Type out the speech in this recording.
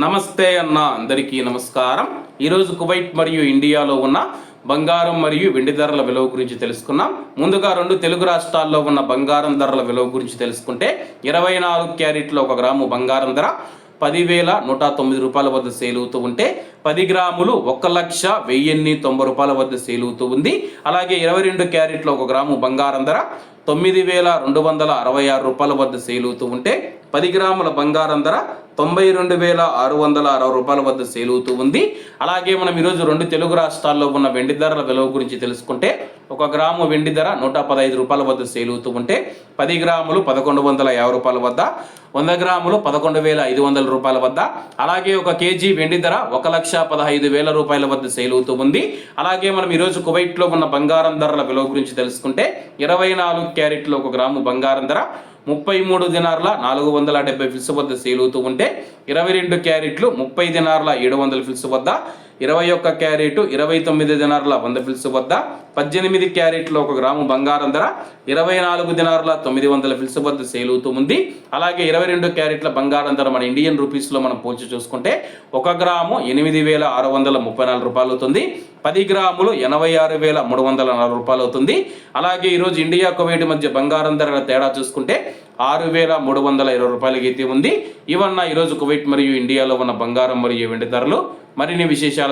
నమస్తే అన్న అందరికీ నమస్కారం. ఈరోజు కువైట్ మరియు ఇండియాలో ఉన్న బంగారం మరియు వెండి ధరల విలువ గురించి తెలుసుకున్నాం. ముందుగా రెండు తెలుగు రాష్ట్రాల్లో ఉన్న బంగారం ధరల విలువ గురించి తెలుసుకుంటే ఇరవై నాలుగు క్యారెట్ల ఒక గ్రాము బంగారం ధర పదివేల నూట తొమ్మిది రూపాయల వద్ద సేల్ అవుతూ ఉంటే పది గ్రాములు ఒక లక్ష వెయ్యిన్ని తొంభై రూపాయల వద్ద సేల్ అవుతూ ఉంది. అలాగే ఇరవై రెండు క్యారెట్ల ఒక గ్రాము బంగారం ధర తొమ్మిది వేల రెండు వందల అరవై ఆరు రూపాయల వద్ద సేల్ అవుతూ ఉంటే పది గ్రాముల బంగారం ధర తొంభై రెండు వేల ఆరు వందల అరవై రూపాయల వద్ద సేల్ అవుతూ ఉంది. అలాగే మనం ఈరోజు రెండు తెలుగు రాష్ట్రాల్లో ఉన్న వెండి ధరల విలువ గురించి తెలుసుకుంటే ఒక గ్రాము వెండి ధర నూట పదహైదు రూపాయల వద్ద సేల్ అవుతూ ఉంటే పది గ్రాములు పదకొండు వందల యాభై రూపాయల వద్ద వంద గ్రాములు పదకొండు వేల ఐదు వందల రూపాయల వద్ద అలాగే ఒక కేజీ వెండి ధర ఒక లక్ష పదహైదు వేల రూపాయల వద్ద సేల్ అవుతూ ఉంది. అలాగే మనం ఈరోజు కువైట్లో ఉన్న బంగారం ధరల విలువ గురించి తెలుసుకుంటే ఇరవై నాలుగు క్యారెట్లు ఒక గ్రాము బంగారం ధర ముప్పై మూడు దినార్ల నాలుగు వందల డెబ్బై ఫిల్స్ వద్ద సేల్ అవుతూ ఉంటే ఇరవై రెండు క్యారెట్లు ముప్పై దినార్ల ఏడు వందల ఫిల్స్ వద్ద ఇరవై ఒక్క క్యారెట్ ఇరవై తొమ్మిది దినారుల వంద ఫిల్స్ వద్ద పద్దెనిమిది క్యారెట్లు ఒక గ్రాము బంగారం ధర ఇరవై నాలుగు దినారుల తొమ్మిది వందల ఫిల్స్ వద్ద సేల్ అవుతూ ఉంది. అలాగే ఇరవై రెండు క్యారెట్ల బంగారం ధర మన ఇండియన్ రూపీస్లో మనం పోల్చి చూసుకుంటే ఒక గ్రాము ఎనిమిది వేల ఆరు వందల ముప్పై నాలుగు రూపాయలు అవుతుంది. పది గ్రాములు ఎనభై ఆరు వేల మూడు వందల నలభై రూపాయలు అవుతుంది. అలాగే ఈరోజు ఇండియా కువైట్ మధ్య బంగారం ధరల తేడా చూసుకుంటే ఆరు వేల మూడు వందల ఇరవై రూపాయలకి అయితే ఉంది. ఇవన్న ఈరోజు కువైట్ మరియు ఇండియాలో ఉన్న బంగారం మరియు వెండి ధరలు. మరిన్ని విశేషాలు